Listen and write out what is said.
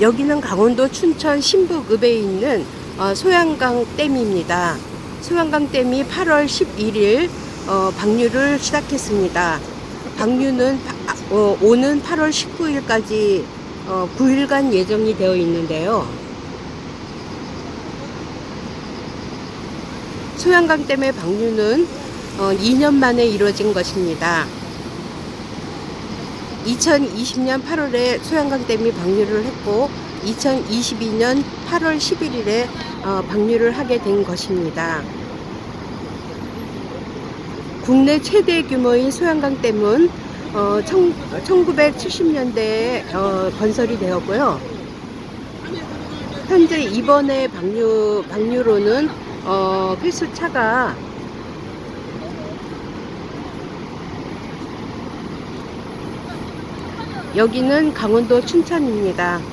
여기는 강원도 춘천 신북읍에 있는 어, 소양강 댐입니다. 소양강 댐이 8월 11일 어, 방류를 시작했습니다. 방류는 파- 어, 오는 8월 19일까지 어, 9일간 예정이 되어 있는데요. 소양강 댐의 방류는 어, 2년 만에 이루어진 것입니다. 2020년 8월에 소양강 댐이 방류를 했고 2022년 8월 11일에 어, 방류를 하게 된 것입니다. 국내 최대 규모인 소양강 댐은 어, 1970년대에 어, 건설이 되었고요. 현재 이번에 방류 방류로는 어, 필수 차가 여기는 강원도 춘천입니다.